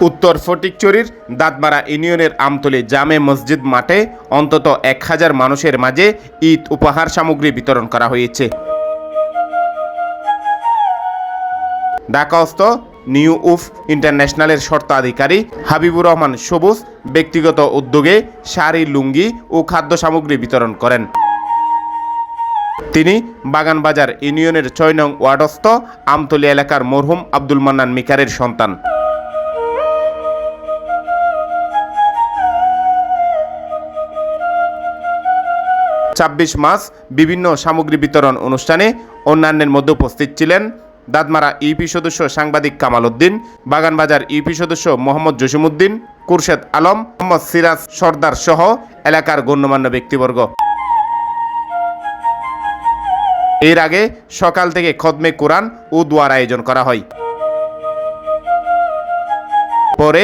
উত্তর ফটিকচুরির দাঁতমারা ইউনিয়নের আমতলি জামে মসজিদ মাঠে অন্তত এক হাজার মানুষের মাঝে ঈদ উপহার সামগ্রী বিতরণ করা হয়েছে। ঢাকাস্থ নিউ উফ ইন্টারন্যাশনালের শর্তাধিকারী হাবিবুর রহমান সবুজ ব্যক্তিগত উদ্যোগে শাড়ি, লুঙ্গি ও খাদ্য সামগ্রী বিতরণ করেন। তিনি বাগানবাজার ইউনিয়নের ছয় নং ওয়ার্ডস্থ আমতলী এলাকার মরহুম আব্দুল মান্নান মিকারের সন্তান। ছাব্বিশ মাস বিভিন্ন সামগ্রী বিতরণ অনুষ্ঠানে অন্যান্যের মধ্যে উপস্থিত ছিলেন দাদমারা ইউপি সদস্য সাংবাদিক কামাল উদ্দিন, বাগানবাজার ইউপি সদস্য মোহাম্মদ জসিমউদ্দিন কুরশেদ আলম, মোহাম্মদ সিরাজ সর্দার সহ এলাকার গণ্যমান্য ব্যক্তিবর্গ। এর আগে সকাল থেকে খদমে কোরআন ও দোয়ার আয়োজন করা হয়। পরে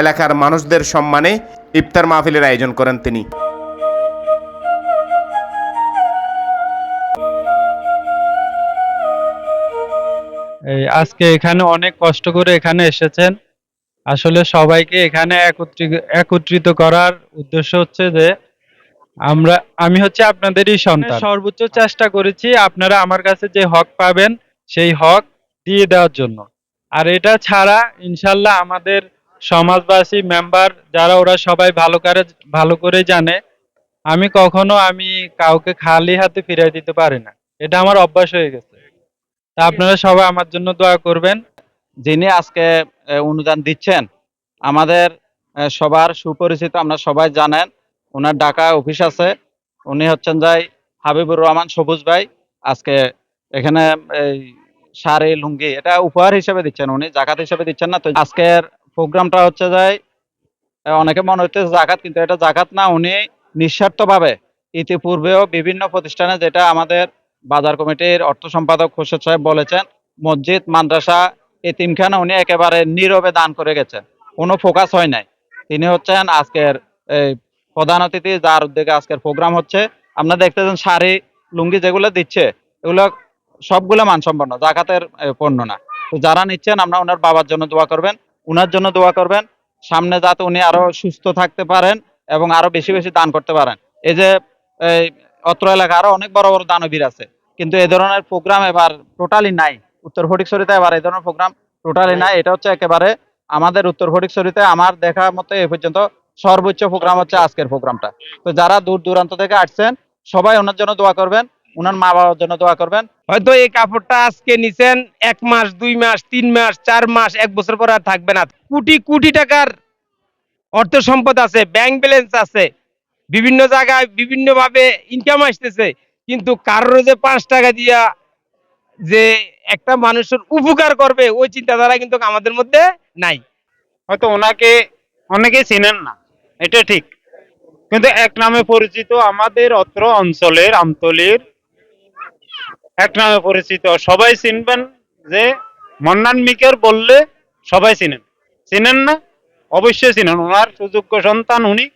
এলাকার মানুষদের সম্মানে ইফতার মাহফিলের আয়োজন করেন তিনি। আজকে এখানে অনেক কষ্ট করে এখানে এসেছেন। আসলে সবাইকে এখানে একত্রিত করার উদ্দেশ্য হচ্ছে যে আমরা, আমি হচ্ছে আপনাদেরই সন্তান। সর্বোচ্চ চেষ্টা করেছি আপনারা আমার কাছে যে হক পাবেন, সেই হক দিয়ে দেওয়ার জন্য। আর এটা ছাড়া ইনশাল্লাহ আমাদের সমাজবাসী মেম্বার যারা, ওরা সবাই ভালো করে ভালো করে জানে। আমি কখনো আমি কাউকে খালি হাতে ফিরিয়ে দিতে পারি না। এটা আমার অভ্যাস হয়ে গেছে। তা আপনারা সবাই আমার জন্য দোয়া করবেন। যিনি আজকে অনুদান দিচ্ছেন, আমাদের সবার সুপরিচিত আমরা সবাই জানেন, ওনার ঢাকা অফিস আছে। উনি হচ্ছেন যাই হাবিবুর রহমান সবুজ ভাই। আজকে এখানে এই শাড়ি, লুঙ্গি, এটা উপহার হিসেবে দিচ্ছেন উনি, জাকাত হিসেবে দিচ্ছেন না। তো আজকের প্রোগ্রামটা হচ্ছে যাই অনেকে মনে হচ্ছে জাকাত, কিন্তু এটা জাকাত না, উনি নিঃস্বার্থভাবে ইতিপূর্বেও বিভিন্ন প্রতিষ্ঠানে যেটা আমাদের বাজার কমিটির অর্থ সম্পাদক খোরশেদ সাহেব বলেছেন, মসজিদ, মাদ্রাসা, এতিমখানা উনি একেবারে নীরবে দান করে গেছেন। কোনো ফোকাস হয় নাই। তিনি হচ্ছেন আজকের, এই প্রধান অতিথি, যার উদ্যোগে আজকের প্রোগ্রাম হচ্ছে। আপনারা দেখতেছেন শাড়ি, লুঙ্গি যেগুলো দিচ্ছে, এগুলো সবগুলো মানসম্পন্ন, জাকাতের পণ্য না। তো যারা নিচ্ছেন, আমরা ওনার বাবার জন্য দোয়া করবেন, উনার জন্য দোয়া করবেন, সামনে যাতে উনি আরও সুস্থ থাকতে পারেন এবং আরও বেশি বেশি দান করতে পারেন। এই যে অত্র এলাকা আরও অনেক বড় বড় দানবীর আছে। কিন্তু এই ধরনের প্রোগ্রাম এবার টোটালি নাই। উত্তর ফটিকছড়িতে এবার এই ধরনের প্রোগ্রাম টোটালি নাই। এটা হচ্ছে একেবারে আমাদের উত্তর ফটিকছড়িতে আমার দেখা মতো এ পর্যন্ত সর্বোচ্চ প্রোগ্রাম হচ্ছে আজকের প্রোগ্রামটা তো যারা দূর দূরান্ত থেকে আসছেন সবাই ওনার জন্য দোয়া করবেন ওনার মা বাবার জন্য দোয়া করবেন। হয়তো এই কাপড়টা আজকে নিছেন এক মাস দুই মাস তিন মাস চার মাস এক বছর পর আর থাকবে না। কোটি কোটি টাকার অর্থ সম্পদ আছে ব্যাংক ব্যালেন্স আছে। বিভিন্ন জায়গায় বিভিন্ন ভাবে ইনকাম আসতেছে। কিন্তু কারোর যে পাঁচ টাকা দিয়া যে একটা মানুষের উপকার করবে, ওই চিন্তাধারা কিন্তু আমাদের মধ্যে নাই। হয়তো ওনাকে অনেকে চেনেন না, এটা ঠিক। কিন্তু এক নামে পরিচিত আমাদের অত্র অঞ্চলের আমতলির এক নামে পরিচিত, সবাই চিনবেন যে মন্নান মিকের বললে সবাই চিনেন। চিনেন না? অবশ্যই চিনেন। ওনার সুযোগ্য সন্তান উনি।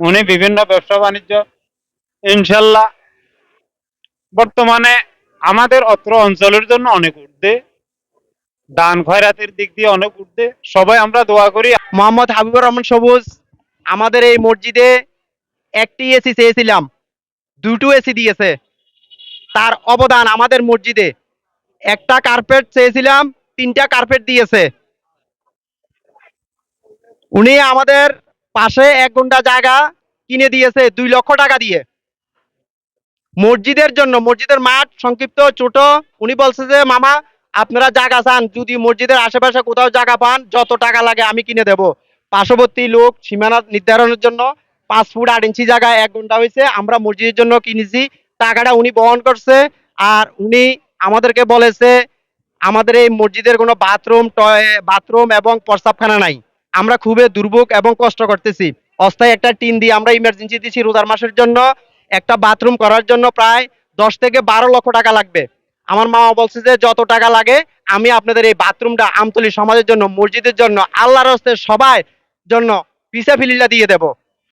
উনি বিভিন্ন ব্যবসা বাণিজ্য ইনশাল্লাহ বর্তমানে আমাদের অত্র অঞ্চলের জন্য অনেক ঊর্ধ্বে, দান খয়রাতের দিক দিয়ে অনেক ঊর্ধ্বে। সবাই আমরা দোয়া করি। মোহাম্মদ হাবিবুর রহমান সবুজ, আমাদের এই মসজিদে একটি এসি চেয়েছিলাম, দুটো এসি দিয়েছে। তার অবদান আমাদের মসজিদে। একটা কার্পেট চেয়েছিলাম, তিনটা কার্পেট দিয়েছে। উনি আমাদের পাশে এক ঘণ্টা জায়গা কিনে দিয়েছে, দুই লক্ষ টাকা দিয়ে। মসজিদের জন্য, মসজিদের মাঠ সংক্ষিপ্ত, ছোট। উনি বলছে যে, মামা, আপনারা জায়গা চান। যদি মসজিদের আশেপাশে কোথাও জায়গা পান, যত টাকা লাগে আমি কিনে দেব। পার্শ্ববর্তী লোক সীমানা নির্ধারণের জন্য পাঁচ ফুট আট ইঞ্চি জায়গায় এক ঘণ্টা হয়েছে। আমরা মসজিদের জন্য কিনেছি। টাকাটা উনি বহন করছে। আর উনি আমাদেরকে বলেছে, আমাদের এই মসজিদের কোনো বাথরুম বাথরুম এবং প্রস্তাবখানা নাই। আমরা খুবই দুর্ভোগ এবং কষ্ট করতেছি। অস্থায়ী একটা টিন দিয়ে আমরা ইমার্জেন্সি দিচ্ছি রোজার মাসের জন্য। একটা বাথরুম করার জন্য প্রায় দশ থেকে বারো লক্ষ টাকা লাগবে। আমার মা বলছে যে, যত টাকা লাগে, আমি আপনাদের এই বাথরুমটা আমতলি সমাজের জন্য, মসজিদের জন্য, আল্লাহর হস্তে সবাই জন্য পিসা ফিলিলা দিয়ে দেব।